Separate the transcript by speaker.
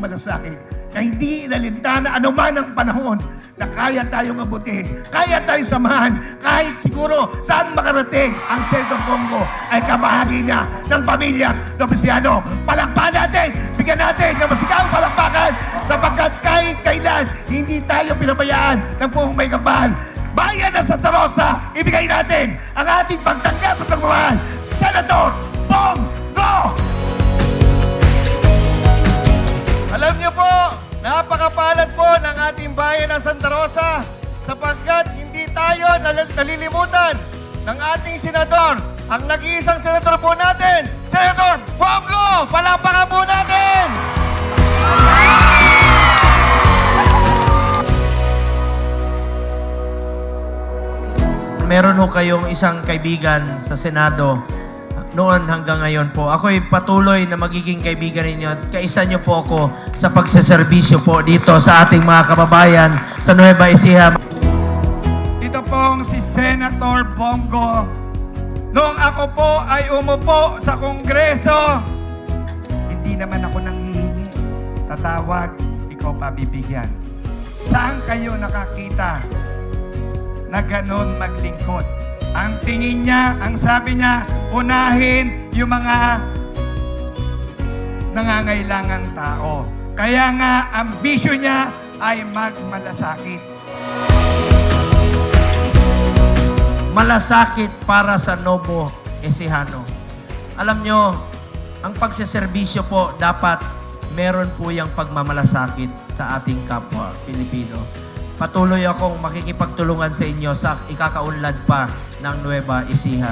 Speaker 1: na malasakit na hindi inalintana anuman ang panahon na kaya tayong abutin, kaya tayong samahan, kahit siguro saan makarating ang Sentong Congo ay kabahagi niya ng pamilya Nobisiano. Palakpakan natin, bigyan natin ng masigaw palakpakan sapagkat kahit kailan hindi tayo pinabayaan ng buong may kapal. Bayan na Santa Rosa, ibigay natin ang ating pagtanggap at pagmamahal, Senator
Speaker 2: Santa Rosa sapagkat hindi tayo nal- nalilimutan ng ating senador, ang nag-iisang senador po natin, Senator Bongo! Palakpakan po natin!
Speaker 3: meron ho kayong isang kaibigan sa Senado noon hanggang ngayon po. Ako'y patuloy na magiging kaibigan ninyo at kaisa niyo po ako sa pagsaserbisyo po dito sa ating mga kababayan sa Nueva Ecija.
Speaker 4: Ito pong si Senator Bongo. Noong ako po ay umupo sa Kongreso, hindi naman ako nanghihingi. Tatawag, ikaw pa bibigyan. Saan kayo nakakita na ganon maglingkod? Ang tingin niya, ang sabi niya, unahin yung mga nangangailangang tao. Kaya nga, ambisyo niya ay magmalasakit.
Speaker 3: Malasakit para sa Novo Ecijano. Alam nyo, ang pagsaserbisyo po dapat meron po yung pagmamalasakit sa ating kapwa Pilipino. Patuloy akong makikipagtulungan sa inyo sa ikakaunlad pa ng Nueva Ecija.